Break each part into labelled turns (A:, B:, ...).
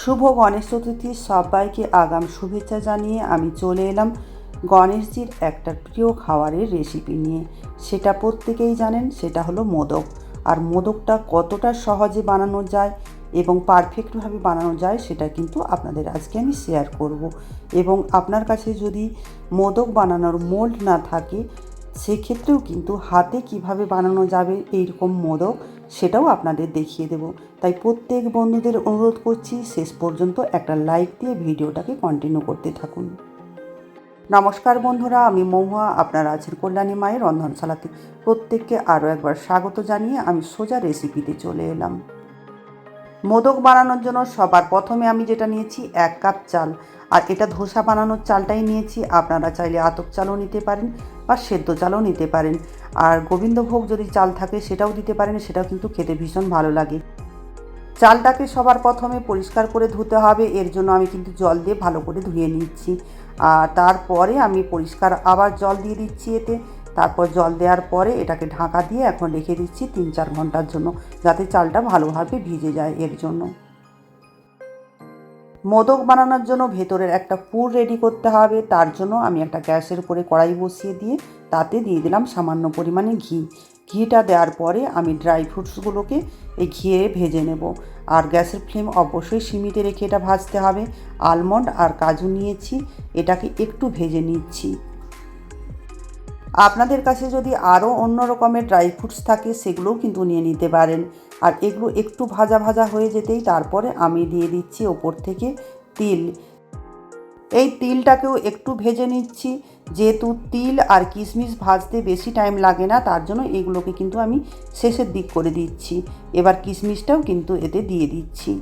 A: শুভ গণেশ চতুর্থীর সবাইকে আগাম শুভেচ্ছা জানিয়ে আমি চলে এলাম গণেশজির একটা প্রিয় খাবারের রেসিপি নিয়ে। সেটা প্রত্যেকেই জানেন, সেটা হলো মোদক। আর মোদকটা কতটা সহজে বানানো যায় এবং পারফেক্টভাবে বানানো যায়, সেটা কিন্তু আপনাদের আজকে আমি শেয়ার করব। এবং আপনার কাছে যদি মোদক বানানোর মোল্ড না থাকে, সেক্ষেত্রেও কিন্তু হাতে কীভাবে বানানো যাবে এইরকম মোদক সেটাও আপনাদের দেখিয়ে দেব। তাই প্রত্যেক বন্ধুদের অনুরোধ করছি, শেষ পর্যন্ত একটা লাইক দিয়ে ভিডিওটাকে কন্টিনিউ করতে থাকুন। নমস্কার বন্ধুরা, আমি মহুয়া, আপনার আছেন কল্যাণী মায়ের রন্ধনশালাতে। প্রত্যেককে আরও একবার স্বাগত জানিয়ে আমি সোজা রেসিপিতে চলে এলাম। মোদক বানানোর জন্য সবার প্রথমে আমি যেটা নিয়েছি এক কাপ চাল। আর এটা ধোসা বানানোর চালটাই নিয়েছি। আপনারা চাইলে আতপ চালও নিতে পারেন বা সেদ্ধ চালও নিতে পারেন। আর গোবিন্দভোগ যদি চাল থাকে সেটাও দিতে পারেন, সেটাও কিন্তু খেতে ভীষণ ভালো লাগে। চালটাকে সবার প্রথমে পরিষ্কার করে ধুতে হবে। এর জন্য আমি কিন্তু জল দিয়ে ভালো করে ধুয়ে নিচ্ছি। আর তারপরে আমি পরিষ্কার আবার জল দিয়ে দিচ্ছি এতে। তারপর জল দেওয়ার পরে এটাকে ঢাকা দিয়ে এখন রেখে দিচ্ছি তিন চার ঘণ্টার জন্য, যাতে চালটা ভালোভাবে ভিজে যায় এর জন্য। মোদক বানানোর জন্য ভেতরের একটা পুর রেডি করতে হবে, তার জন্য আমি একটা গ্যাসের উপরে কড়াই বসিয়ে দিয়ে তাতে দিয়ে দিলাম সামান্য পরিমাণে ঘি। ঘিটা দেওয়ার পরে আমি ড্রাই ফ্রুটসগুলোকে এই ঘিয়ে ভেজে নেব। আর গ্যাসের ফ্লেম অবশ্যই সীমিতে রেখে এটা ভাজতে হবে। আলমন্ড আর কাজু নিয়েছি, এটাকে একটু ভেজে নিচ্ছি। আপনাদের কাছে যদি আরও অন্য রকমের ড্রাই ফ্রুটস থাকে, সেগুলোও কিন্তু নিয়ে নিতে পারেন। আর এগুলো একটু ভাজা ভাজা হয়ে যেতেই তারপরে আমি দিয়ে দিচ্ছি ওপর থেকে তিল। এই তিলটাকেও একটু ভেজে নিচ্ছি। যেহেতু তিল আর কিশমিশ ভাজতে বেশি টাইম লাগে না, তার জন্য এগুলোকে কিন্তু আমি শেষের দিক করে দিচ্ছি। এবার কিশমিশটাও কিন্তু এতে দিয়ে দিচ্ছি।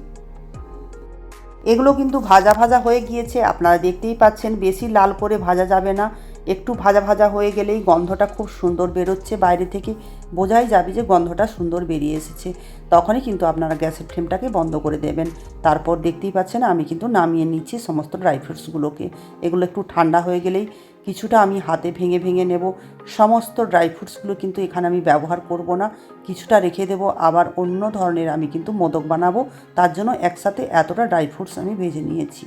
A: এগুলো কিন্তু ভাজা ভাজা হয়ে গিয়েছে, আপনারা দেখতেই পাচ্ছেন, বেশি লাল করে ভাজা যাবে না। একটু ভাজা ভাজা হয়ে গেলেই গন্ধটা খুব সুন্দর বেরোচ্ছে। বাইরে থেকে বোঝাই যাবে যে গন্ধটা সুন্দর বেরিয়ে এসেছে। তখনই কিন্তু আপনারা গ্যাসের ফ্লেমটাকে বন্ধ করে দেবেন। তারপর দেখতেই পাচ্ছেন আমি কিন্তু নামিয়ে নিচ্ছি সমস্ত ড্রাই ফ্রুটসগুলোকে। এগুলো একটু ঠান্ডা হয়ে গেলেই কিছুটা আমি হাতে ভেঙে ভেঙে নেব। সমস্ত ড্রাই ফ্রুটসগুলো কিন্তু এখানে আমি ব্যবহার করব না। কিছুটা রেখে দেব। আবার অন্য ধরনের আমি কিন্তু মোদক বানাবো। তার জন্য একসাথে এতটা ড্রাই ফ্রুটস আমি ভেজে নিয়েছি।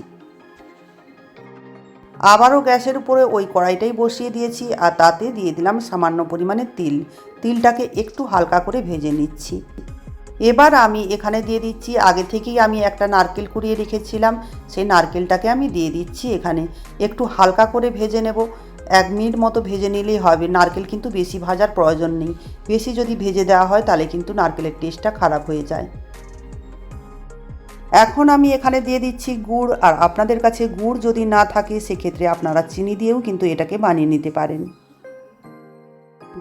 A: আবারও গ্যাসের উপরে ওই কড়াইটাই বসিয়ে দিয়েছি আর তাতে দিয়ে দিলাম সামান্য পরিমাণে তিল। তিলটাকে একটু হালকা করে ভেজে নিচ্ছি। এবার আমি এখানে দিয়ে দিচ্ছি, আগে থেকেই আমি একটা নারকেল কুড়িয়ে রেখেছিলাম, সেই নারকেলটাকে আমি দিয়ে দিচ্ছি এখানে। একটু হালকা করে ভেজে নেব। এক মিনিট মতো ভেজে নিলেই হবে। নারকেল কিন্তু বেশি ভাজার প্রয়োজন নেই। বেশি যদি ভেজে দেওয়া হয়, তাহলে কিন্তু নারকেলের টেস্টটা খারাপ হয়ে যায়। এখন আমি এখানে দিয়ে দিচ্ছি গুড়, আর আপনাদের কাছে গুড় যদি না থাকে, সেক্ষেত্রে আপনারা চিনি দিয়েও কিন্তু এটাকে বানিয়ে নিতে পারেন।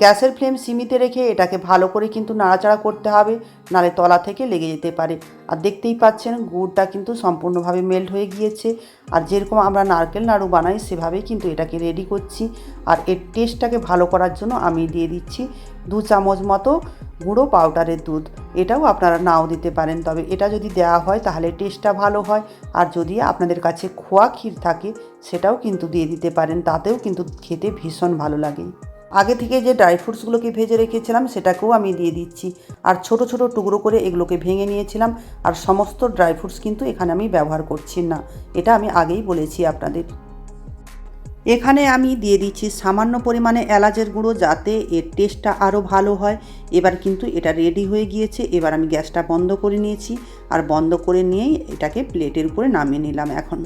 A: গ্যাসের ফ্লেম সীমিতে রেখে এটাকে ভালো করে কিন্তু নাড়াচাড়া করতে হবে, নালে তলা থেকে লেগে যেতে পারে। আর দেখতেই পাচ্ছেন, গুড়টা কিন্তু সম্পূর্ণভাবে মেল্ট হয়ে গিয়েছে। আর যেরকম আমরা নারকেল নাড়ু বানাই, সেভাবেই কিন্তু এটাকে রেডি করছি। আর এর টেস্টটাকে ভালো করার জন্য আমি দিয়ে দিচ্ছি দু চামচ মতো গুঁড়ো পাউডারের দুধ। এটাও আপনারা নাও দিতে পারেন, তবে এটা যদি দেওয়া হয় তাহলে টেস্টটা ভালো হয়। আর যদি আপনাদের কাছে খোয়া ক্ষীর থাকে, সেটাও কিন্তু দিয়ে দিতে পারেন, তাতেও কিন্তু খেতে ভীষণ ভালো লাগে। আগে থেকে যে ড্রাই ফ্রুটসগুলোকে ভেজে রেখেছিলাম, সেটাকেও আমি দিয়ে দিচ্ছি। আর ছোট ছোট টুকরো করে এগুলোকে ভেঙে নিয়েছিলাম, আর সমস্ত ড্রাই ফ্রুটস কিন্তু এখানে আমি ব্যবহার করছি না। এটা আমি আগেই বলেছি আপনাদের। এখানে আমি দিয়ে দিচ্ছি সামান্য পরিমাণে এলাচের গুঁড়ো যাতে এর টেস্টটা আরও ভালো হয়। এবার কিন্তু এটা রেডি হয়ে গিয়েছে। এবার আমি গ্যাসটা বন্ধ করে নিয়েছি আর বন্ধ করে নিয়েই এটাকে প্লেটের উপরে নামিয়ে নিলাম এখন।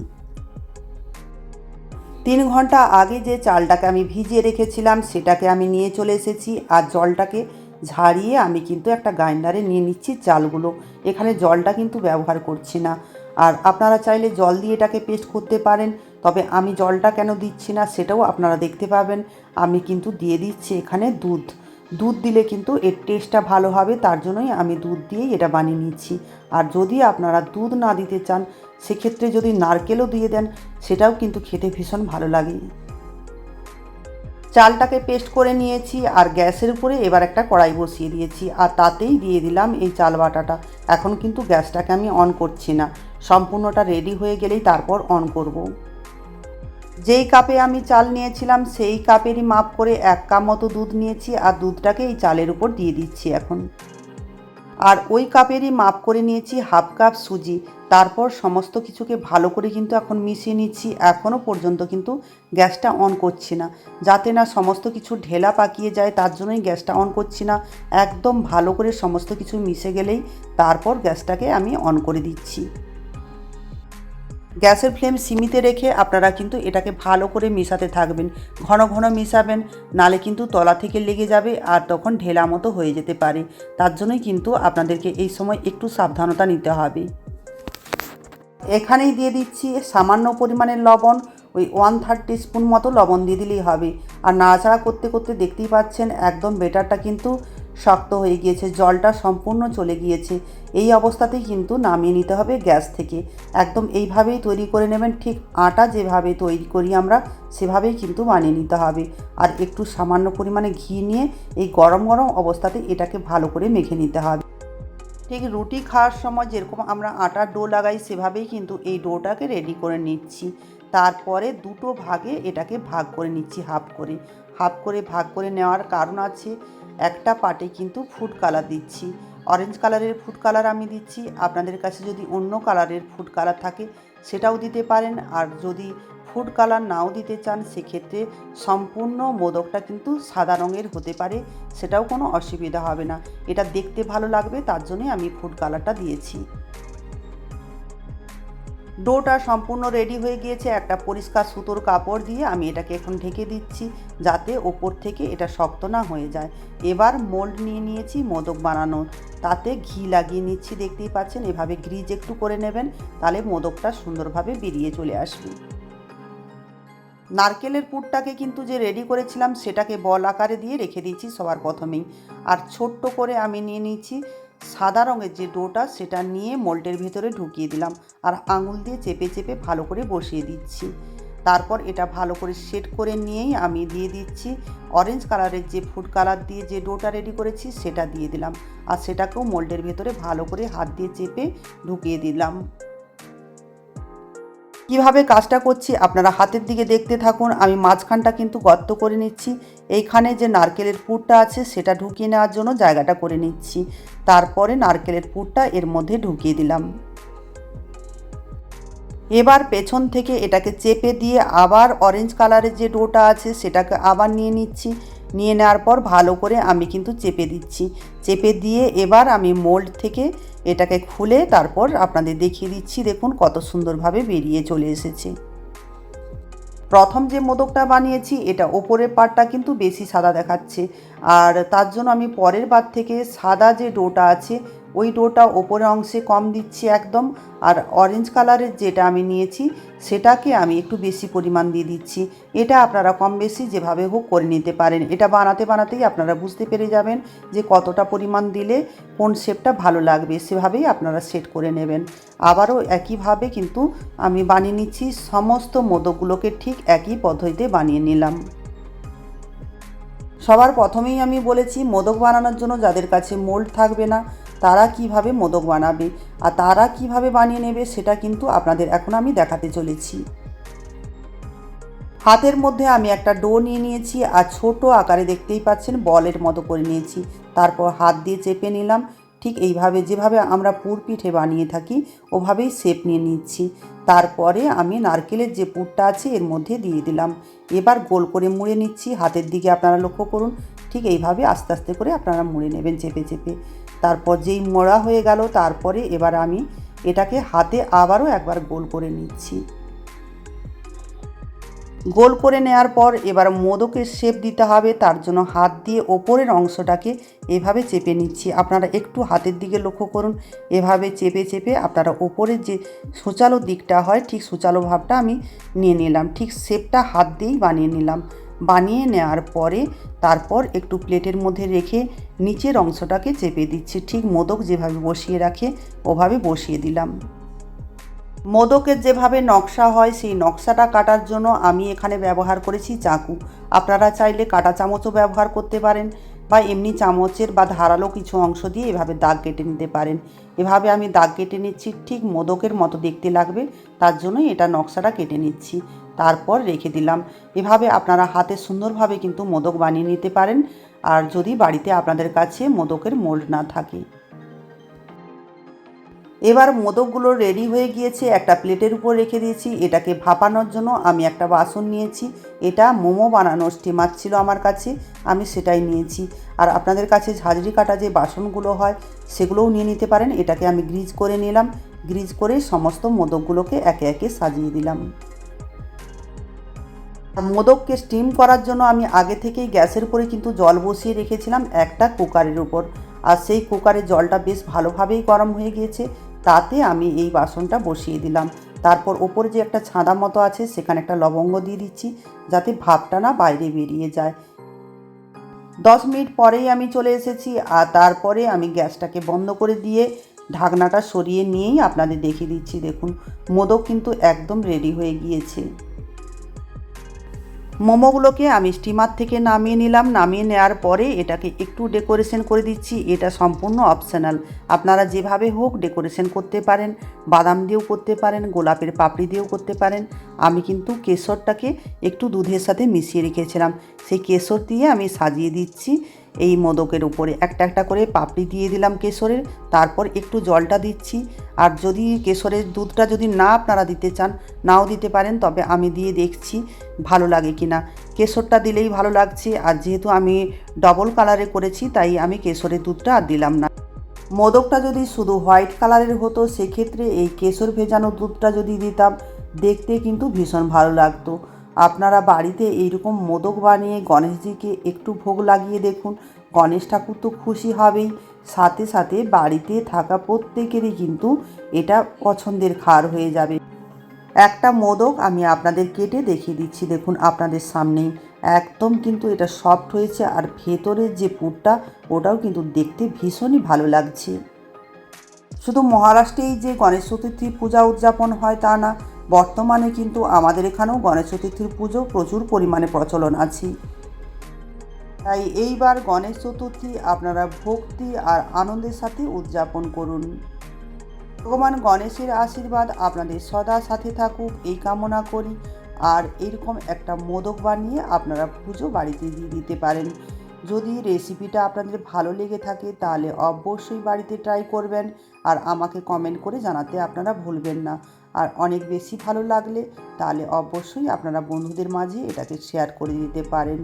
A: তিন ঘণ্টা আগে যে চালটাকে আমি ভিজিয়ে রেখেছিলাম সেটাকে আমি নিয়ে চলে এসেছি আর জলটাকে ঝাড়িয়ে আমি কিন্তু একটা গ্রাইন্ডারে নিয়ে নিচ্ছি চালগুলো। এখানে জলটা কিন্তু ব্যবহার করছি না। আর আপনারা চাইলে জল দিয়ে এটাকে পেস্ট করতে পারেন। তবে আমি জলটা কেন দিচ্ছি না সেটাও আপনারা দেখতে পাবেন। আমি কিন্তু দিয়ে দিচ্ছি এখানে দুধ। দুধ দিলে কিন্তু এর টেস্টটা ভালো হবে, তার জন্যই আমি দুধ দিয়েই এটা বানিয়ে নিচ্ছি। আর যদি আপনারা দুধ না দিতে চান, সেক্ষেত্রে যদি নারকেলও দিয়ে দেন, সেটাও কিন্তু খেতে ভীষণ ভালো লাগে। চালটাকে পেস্ট করে নিয়েছি আর গ্যাসের উপরে এবার একটা কড়াই বসিয়ে দিয়েছি আর তাতেই দিয়ে দিলাম এই চাল বাটাটা। এখন কিন্তু গ্যাসটাকে আমি অন করছি না। সম্পূর্ণটা রেডি হয়ে গেলেই তারপর অন করব। যেই কাপে আমি চাল নিয়েছিলাম, সেই কাপেরই মাপ করে এক কাপ মতো দুধ নিয়েছি আর দুধটাকে এই চালের উপর দিয়ে দিচ্ছি এখন। আর ওই কাপেরই মাপ করে নিয়েছি হাফ কাপ সুজি। তারপর সমস্ত কিছুকে ভালো করে কিন্তু এখন মিশিয়ে নিচ্ছি। এখনও পর্যন্ত কিন্তু গ্যাসটা অন করছি না। যাতে না সমস্ত কিছু ঢেলা পাকিয়ে যায়, তার জন্যই গ্যাসটা অন করছি না। একদম ভালো করে সমস্ত কিছু মিশে গেলেই তারপর গ্যাসটাকে আমি অন করে দিচ্ছি। গ্যাসের ফ্লেম সিমিতে রেখে আপনারা কিন্তু এটাকে ভালো করে মেশাতে থাকবেন। ঘন ঘন মেশাবেন, নালে কিন্তু তলা থেকে লেগে যাবে আর তখন ঢেলা মতো হয়ে যেতে পারে। তার জন্যই কিন্তু আপনাদেরকে এই সময় একটু সাবধানতা নিতে হবে। এখানেই দিয়ে দিচ্ছি সামান্য পরিমাণের লবণ, ওই ওয়ান থার্ড স্পুন মতো লবণ দিয়ে দিলেই হবে। আর নাড়াচাড়া করতে করতে দেখতেই পাচ্ছেন, একদম বেটারটা কিন্তু শক্ত হয়ে গিয়েছে, জলটা সম্পূর্ণ চলে গিয়েছে। এই অবস্থাতেই কিন্তু নামিয়ে নিতে হবে গ্যাস থেকে। একদম এইভাবেই তৈরি করে নেবেন, ঠিক আটা যেভাবে তৈরি করি আমরা, সেভাবেই কিন্তু বানিয়ে নিতে হবে। আর একটু সামান্য পরিমাণে ঘি নিয়ে এই গরম গরম অবস্থাতে এটাকে ভালো করে মেখে নিতে হবে। ঠিক রুটি খাওয়ার সময় যেরকম আমরা আটার ডো লাগাই, সেভাবেই কিন্তু এই ডোটাকে রেডি করে নিচ্ছি। তারপরে দুটো ভাগে এটাকে ভাগ করে নিচ্ছি, হাফ করে। হাফ করে ভাগ করে নেওয়ার কারণ আছে একটা পাটে কিন্তু ফুড কালার দিচ্ছি। অরেঞ্জ কালারের ফুড কালার আমি দিচ্ছি। আপনাদের কাছে যদি অন্য কালারের ফুড কালার থাকে, সেটাও দিতে পারেন। আর যদি ফুড কালার নাও দিতে চান, সেক্ষেত্রে সম্পূর্ণ মোদকটা কিন্তু সাদা রঙের হতে পারে। সেটাও কোনো অসুবিধা হবে না। এটা দেখতে ভালো লাগবে, তার জন্যই আমি ফুড কালারটা দিয়েছি। ডোটা সম্পূর্ণ রেডি হয়ে গিয়েছে, একটা পরিষ্কার সুতোর কাপড় দিয়ে আমি এটাকে এখন ঢেকে দিচ্ছি যাতে ওপর থেকে এটা শক্ত না হয়ে যায়। এবার মোল্ড নিয়ে নিয়েছি মোদক বানানোর তাতে ঘি লাগিয়ে নিচ্ছি, দেখতেই পাচ্ছেন, এভাবে গ্রিজ একটু করে নেবেন, তাহলে মোদকটা সুন্দরভাবে বেরিয়ে চলে আসবে। নারকেলের পুরটাকে কিন্তু যে রেডি করেছিলাম, সেটাকে বল আকারে দিয়ে রেখে দিয়েছি সবার প্রথমেই। আর ছোট্ট করে আমি নিয়ে নিয়েছি সাদা রঙের যে ডোটা, সেটা নিয়ে মোল্টের ভেতরে ঢুকিয়ে দিলাম আর আঙুল দিয়ে চেপে চেপে ভালো করে বসিয়ে দিচ্ছি। তারপর এটা ভালো করে সেট করে নিয়েই আমি দিয়ে দিচ্ছি। অরেঞ্জ কালারের যে ফুড কালার দিয়ে যে ডোটা রেডি করেছি, সেটা দিয়ে দিলাম আর সেটাকেও মোল্ডের ভেতরে ভালো করে হাত দিয়ে চেপে ঢুকিয়ে দিলাম। কীভাবে কাজটা করছি আপনারা হাতের দিকে দেখতে থাকুন। আমি মাঝখানটা কিন্তু গর্ত করে নিচ্ছি। এইখানে যে নারকেলের পুরটা আছে, সেটা ঢুকিয়ে নেওয়ার জন্য জায়গাটা করে নিচ্ছি। তারপরে নারকেলের পুরটা এর মধ্যে ঢুকিয়ে দিলাম। এবার পেছন থেকে এটাকে চেপে দিয়ে আবার অরেঞ্জ কালারের যে ডোটা আছে, সেটাকে আবার নিয়ে নিচ্ছি। নিয়ে নেওয়ার পর ভালো করে আমি কিন্তু চেপে দিচ্ছি। চেপে দিয়ে এবার আমি মোল্ড থেকে এটাকে খুলে তারপর আপনাদের দেখিয়ে দিচ্ছি। দেখুন কত সুন্দরভাবে বেরিয়ে চলে এসেছে। প্রথম যে মোদকটা বানিয়েছি, এটা ওপরের পাটটা কিন্তু বেশি সাদা দেখাচ্ছে। আর তার জন্য আমি পরের বার থেকে সাদা যে ডোটা আছে ওই ডোটা ওপরের অংশে কম দিচ্ছি একদম, আর অরেঞ্জ কালারের যেটা আমি নিয়েছি, সেটাকে আমি একটু বেশি পরিমাণ দিয়ে দিচ্ছি। এটা আপনারা কম বেশি যেভাবে হোক করে নিতে পারেন। এটা বানাতে বানাতেই আপনারা বুঝতে পেরে যাবেন যে কতটা পরিমাণ দিলে কোন শেপটা ভালো লাগবে, সেভাবেই আপনারা সেট করে নেবেন। আবারও একইভাবে কিন্তু আমি বানিয়ে নিচ্ছি, সমস্ত মোদকগুলোকে ঠিক একই পদ্ধতিতে বানিয়ে নিলাম। সবার প্রথমেই আমি বলেছি, মোদক বানানোর জন্য যাদের কাছে মোল্ড থাকবে না তারা কীভাবে মোদক বানাবে আর তারা কীভাবে বানিয়ে নেবে সেটা কিন্তু আপনাদের এখন আমি দেখাতে চলেছি। হাতের মধ্যে আমি একটা ডো নিয়ে নিয়েছি আর ছোট আকারে দেখতেই পাচ্ছেন বলের মতো করে নিয়েছি। তারপর হাত দিয়ে চেপে নিলাম। ঠিক এইভাবে যেভাবে আমরা পুর পিঠে বানিয়ে থাকি, ওভাবেই শেপ নিয়ে নিচ্ছি। তারপরে আমি নারকেলের যে পুরটা আছে এর মধ্যে দিয়ে দিলাম। এবার গোল করে মুড়ে নিচ্ছি। হাতের দিকে আপনারা লক্ষ্য করুন, ঠিক এইভাবে আস্তে আস্তে করে আপনারা মুড়ে নেবেন চেপে চেপে। তারপর যেই মোড়া হয়ে গেল, তারপরে এবার আমি এটাকে হাতে আবারও একবার গোল করে নিচ্ছি। গোল করে নেওয়ার পর এবার মোদকের শেপ দিতে হবে, তার জন্য হাত দিয়ে ওপরের অংশটাকে এভাবে চেপে নিচ্ছি। আপনারা একটু হাতের দিকে লক্ষ্য করুন, এভাবে চেপে চেপে আপনারা ওপরের যে সূচালো দিকটা হয়, ঠিক সূচালো ভাবটা আমি নিয়ে নিলাম, ঠিক শেপটা হাত দিয়েই বানিয়ে নিলাম। বানিয়ে নেওয়ার পরে তারপর একটু প্লেটের মধ্যে রেখে নিচের অংশটাকে চেপে দিচ্ছি। ঠিক মোদক যেভাবে বসিয়ে রাখে, ওভাবে বসিয়ে দিলাম। মোদকের যেভাবে নকশা হয়, সেই নকশাটা কাটার জন্য আমি এখানে ব্যবহার করেছি চাকু। আপনারা চাইলে কাটা চামচও ব্যবহার করতে পারেন। বা এমনি চামচের বা ধারালো কিছু অংশ দিয়ে এভাবে দাগ কেটে নিতে পারেন। এভাবে আমি দাগ কেটে নিচ্ছি, ঠিক মোদকের মতো দেখতে লাগবে। তার জন্যই এটা নকশাটা কেটে নিচ্ছি। তারপর রেখে দিলাম। এভাবে আপনারা হাতে সুন্দরভাবে কিন্তু মোদক বানিয়ে নিতে পারেন। আর যদি বাড়িতে আপনাদের কাছে মোদকের মোল্ড না থাকে এবার মোদকগুলো রেডি হয়ে গিয়েছে, একটা প্লেটের উপর রেখে দিয়েছি, এটাকে ভাপানোর জন্য আমি একটা বাসন নিয়েছি, এটা মোমো বানানোর স্টিমার ছিল আমার কাছে, আমি সেটাই নিয়েছি। আর আপনাদের কাছে ঝাঁঝরি কাটা যে বাসনগুলো হয়, সেগুলোও নিয়ে নিতে পারেন, এটাকে আমি গ্রিজ করে নিলাম গ্রিজ করে সমস্ত মোদকগুলোকে একে একে সাজিয়ে দিলাম। মোদককে স্টিম করার জন্য আমি আগে থেকেই গ্যাসের উপরে কিন্তু জল বসিয়ে রেখেছিলাম একটা কুকারের উপর। আর সেই কুকারের জলটা বেশ ভালোভাবেই গরম হয়ে গিয়েছে তাতে আমি এই বাসনটা বসিয়ে দিলাম। তারপর ওপরে যে একটা ছাঁদা মতো আছে, সেখানে একটা লবঙ্গ দিয়ে দিচ্ছি, যাতে ভাবটা না বাইরে বেরিয়ে যায়। দশ মিনিট পরেই আমি চলে এসেছি, আর তারপরে আমি গ্যাসটাকে বন্ধ করে দিয়ে ঢাকনাটা সরিয়ে নিয়েই আপনাদের দেখিয়ে দিচ্ছি। দেখুন, মোদক কিন্তু একদম রেডি হয়ে গিয়েছে। মোমোগুলোকে আমি স্টিমার থেকে নামিয়ে নিলাম। নামিয়ে নেওয়ার পরে এটাকে একটু ডেকোরেশন করে দিচ্ছি। এটা সম্পূর্ণ অপশনাল। আপনারা যেভাবে হোক ডেকোরেশন করতে পারেন, বাদাম দিয়েও করতে পারেন, গোলাপের পাপড়ি দিয়েও করতে পারেন। আমি কিন্তু কেশরটাকে একটু দুধের সাথে মিশিয়ে রেখেছিলাম। সেই কেশর দিয়ে আমি সাজিয়ে দিচ্ছি। এই মোদকের উপরে একটা একটা করে পাপড়ি দিয়ে দিলাম কেশরের, তারপর একটু জলটা দিচ্ছি। আর যদি কেশরের দুধটা যদি না আপনারা দিতে চান, নাও দিতে পারেন, তবে আমি দিয়ে দেখছি ভালো লাগে কি না কেশরটা দিলেই ভালো লাগছে, আর যেহেতু আমি ডবল কালারে করেছি, তাই আমি কেশরের দুধটা আর দিলাম না। মোদকটা যদি শুধু হোয়াইট কালারের হতো, সেক্ষেত্রে এই কেশর ভেজানো দুধটা যদি দিতাম, দেখতে কিন্তু ভীষণ ভালো লাগতো। আপনারা বাড়িতে এইরকম মোদক বানিয়ে গণেশজিকে একটু ভোগ লাগিয়ে দেখুন। গণেশ ঠাকুর তো খুশি হবেই। সাথে সাথে বাড়িতে থাকা প্রত্যেকেরই কিন্তু এটা পছন্দের খাবার হয়ে যাবে। একটা মোদক আমি আপনাদের কেটে দেখিয়ে দিচ্ছি, দেখুন আপনাদের সামনেই একদম কিন্তু এটা সফট হয়েছে আর ভেতরের যে পুরটা, ওটাও কিন্তু দেখতে ভীষণই ভালো লাগছে। শুধু মহারাষ্ট্রেই যে গণেশ চতুর্থী পূজা উদযাপন হয় তা না বর্তমানে কিন্তু আমাদের এখানেও গণেশ চতুর্থীর পুজো প্রচুর পরিমাণে প্রচলন আছে। তাই এইবার গণেশ চতুর্থী আপনারা ভক্তি আর আনন্দের সাথে উদযাপন করুন। ভগবান গণেশের আশীর্বাদ আপনাদের সদা সাথে থাকুক, এই কামনা করি। আর এরকম একটা মোদক বানিয়ে আপনারা পুজো বাড়িতে দিয়ে দিতে পারেন। যদি রেসিপিটা আপনাদের ভালো লেগে থাকে, তাহলে অবশ্যই বাড়িতে ট্রাই করবেন। আর আমাকে কমেন্ট করে জানাতে আপনারা ভুলবেন না। আর অনেক বেশি ভালো লাগলে, তাহলে অবশ্যই আপনারা বন্ধুদের মাঝে এটাকে শেয়ার করে দিতে পারেন।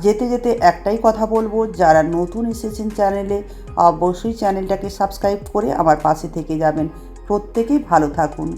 A: যেতে যেতে একটাই কথা বলব, যারা নতুন এসেছেন চ্যানেলে অবশ্যই চ্যানেলটাকে সাবস্ক্রাইব করে আমার পাশে থেকে যাবেন। প্রত্যেকেই ভালো থাকুন।